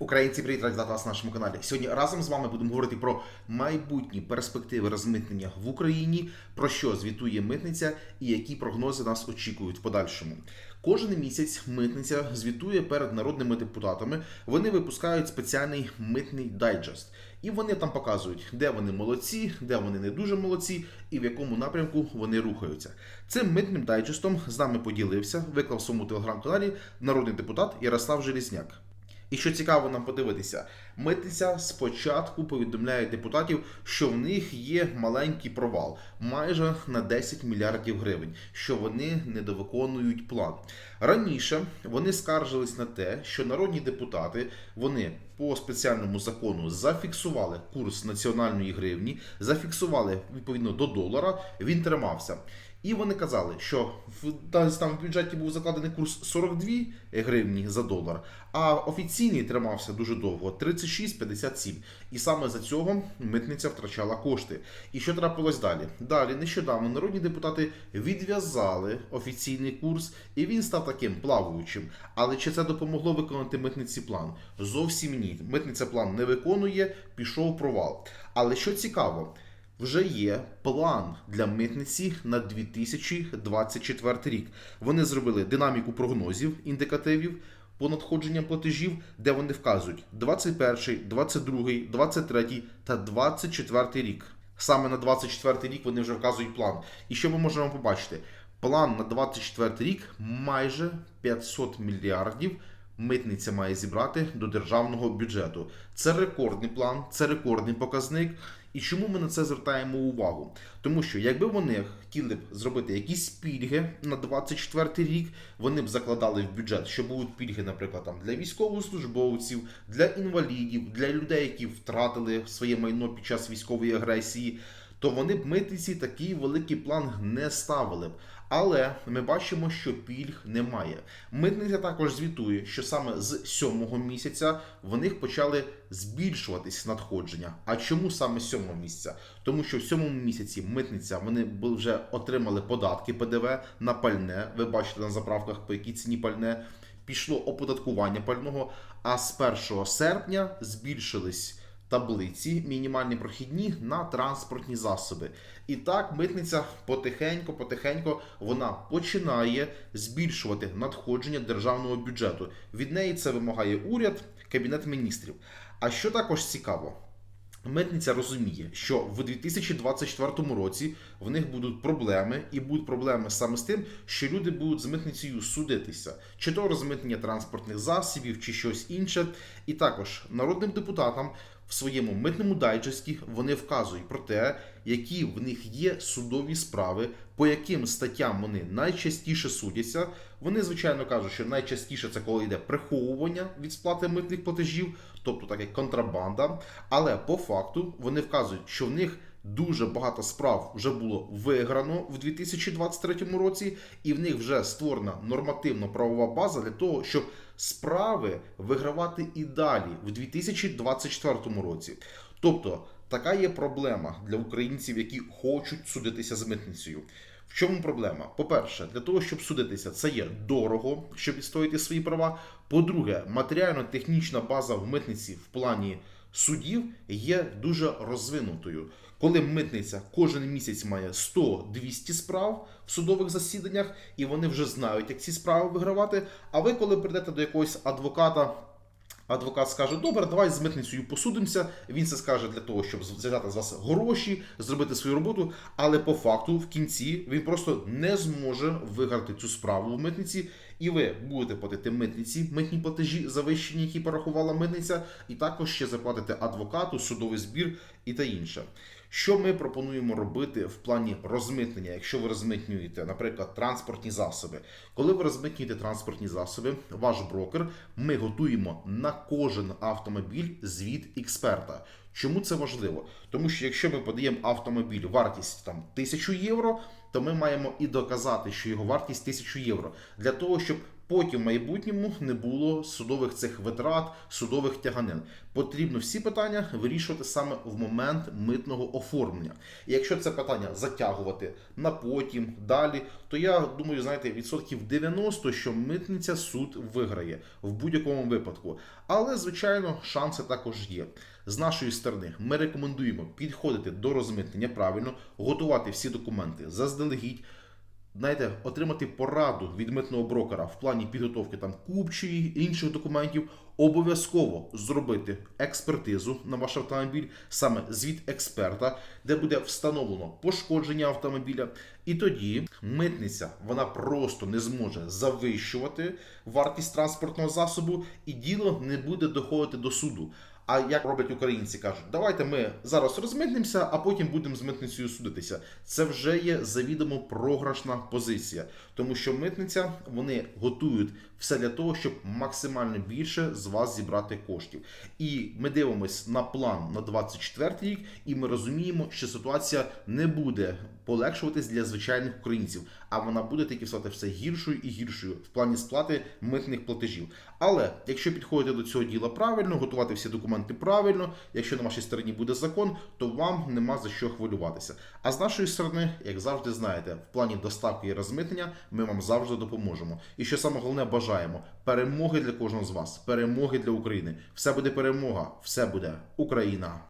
Українці, привіт, раді вас на нашому каналі. Сьогодні разом з вами будемо говорити про майбутні перспективи розмитнення в Україні, про що звітує митниця і які прогнози нас очікують в подальшому. Кожен місяць митниця звітує перед народними депутатами. Вони випускають спеціальний митний дайджест. І вони там показують, де вони молодці, де вони не дуже молодці, і в якому напрямку вони рухаються. Цим митним дайджестом з нами поділився, виклав в своєму телеграм-каналі народний депутат Ярослав Желізняк. І що цікаво нам подивитися, митниця спочатку повідомляє депутатів, що в них є маленький провал майже на 10 мільярдів гривень, що вони недовиконують план. Раніше вони скаржились на те, що народні депутати вони по спеціальному закону зафіксували курс національної гривні, зафіксували відповідно до долара. Він тримався. І вони казали, що в там в бюджеті був закладений курс 42 гривні за долар, а офіційний тримався дуже довго 36,57. І саме за цього митниця втрачала кошти. І що трапилось далі? Далі нещодавно народні депутати відв'язали офіційний курс, і він став таким плаваючим. Але чи це допомогло виконати митниці план? Зовсім ні. Митниця план не виконує, пішов провал. Але що цікаво, вже є план для митниці на 2024 рік. Вони зробили динаміку прогнозів, індикативів по надходженням платежів, де вони вказують 21, 22, 23 та 24 рік. Саме на 24 рік вони вже вказують план. І що ми можемо побачити? План на 24 рік майже 500 мільярдів митниця має зібрати до державного бюджету. Це рекордний план, це рекордний показник. І чому ми на це звертаємо увагу? Тому що якби вони хотіли б зробити якісь пільги на 24 рік, вони б закладали в бюджет, що будуть пільги, наприклад, там для військовослужбовців, для інвалідів, для людей, які втратили своє майно під час військової агресії. То вони б митниці такий великий план не ставили б. Але ми бачимо, що пільг немає. Митниця також звітує, що саме з сьомого місяця в них почали збільшуватись надходження. А чому саме з сьомого місяця? Тому що в сьомому місяці митниця вони вже отримали податки ПДВ на пальне. Ви бачите на заправках, по якій ціні пальне пішло оподаткування пального. А з 1 серпня збільшились таблиці мінімальні прохідні на транспортні засоби. І так, митниця потихеньку вона починає збільшувати надходження державного бюджету. Від неї це вимагає уряд, кабінет міністрів. А що також цікаво? Митниця розуміє, що в 2024 році в них будуть проблеми, і будуть проблеми саме з тим, що люди будуть з митницею судитися, чи то розмитнення транспортних засобів, чи щось інше. І також народним депутатам в своєму митному дайджесті вони вказують про те, які в них є судові справи, по яким статтям вони найчастіше судяться. Вони, звичайно, кажуть, що найчастіше це коли йде приховування від сплати митних платежів, тобто так як контрабанда. Але по факту вони вказують, що в них дуже багато справ вже було виграно в 2023 році, і в них вже створена нормативно-правова база для того, щоб справи вигравати і далі в 2024 році. Тобто така є проблема для українців, які хочуть судитися з митницею. В чому проблема? По-перше, для того, щоб судитися, це є дорого, щоб відстояти свої права. По-друге, матеріально-технічна база в митниці в плані судів є дуже розвинутою. Коли митниця кожен місяць має 100-200 справ в судових засіданнях, і вони вже знають, як ці справи вигравати. А ви, коли прийдете до якогось адвоката, Адвокат скаже, добре, давай з митницею посудимося. Він це скаже для того, щоб взяти з вас гроші, зробити свою роботу. Але по факту, в кінці, він просто не зможе виграти цю справу в митниці, і ви будете платити митниці, митні платежі завищені, які порахувала митниця, і також ще заплатите адвокату, судовий збір і та інше. Що ми пропонуємо робити в плані розмитнення, якщо ви розмитнюєте, наприклад, транспортні засоби? Коли ви розмитнюєте транспортні засоби, ваш брокер, ми готуємо на кожен автомобіль звіт експерта. Чому це важливо? Тому що якщо ми подаємо автомобіль вартість там 1000 євро, то ми маємо і доказати, що його вартість 1000 євро для того, щоб потім в майбутньому не було судових цих витрат, судових тяганин. Потрібно всі питання вирішувати саме в момент митного оформлення. І якщо це питання затягувати на потім, далі, то я думаю, знаєте, відсотків 90, що митниця суд виграє в будь-якому випадку. Але, звичайно, шанси також є. З нашої сторони ми рекомендуємо підходити до розмитнення правильно, готувати всі документи заздалегідь. Знаєте, отримати пораду від митного брокера в плані підготовки там купчої інших документів, обов'язково зробити експертизу на ваш автомобіль, саме звіт експерта, де буде встановлено пошкодження автомобіля. І тоді митниця вона просто не зможе завищувати вартість транспортного засобу, і діло не буде доходити до суду. А як роблять українці, кажуть, давайте ми зараз розмитнимося, а потім будемо з митницею судитися. Це вже є завідомо програшна позиція, тому що митниця вони готують все для того, щоб максимально більше з вас зібрати коштів. І ми дивимось на план на 24 рік, і ми розуміємо, що ситуація не буде полегшуватись для звичайних українців, а вона буде тільки стати все гіршою і гіршою в плані сплати митних платежів. Але якщо підходити до цього діла правильно, готувати всі документи правильно, якщо на вашій стороні буде закон, то вам нема за що хвилюватися. А з нашої сторони, як завжди знаєте, в плані доставки і розмитнення ми вам завжди допоможемо. І що саме головне, бажаємо перемоги для кожного з вас, перемоги для України. Все буде перемога, все буде Україна.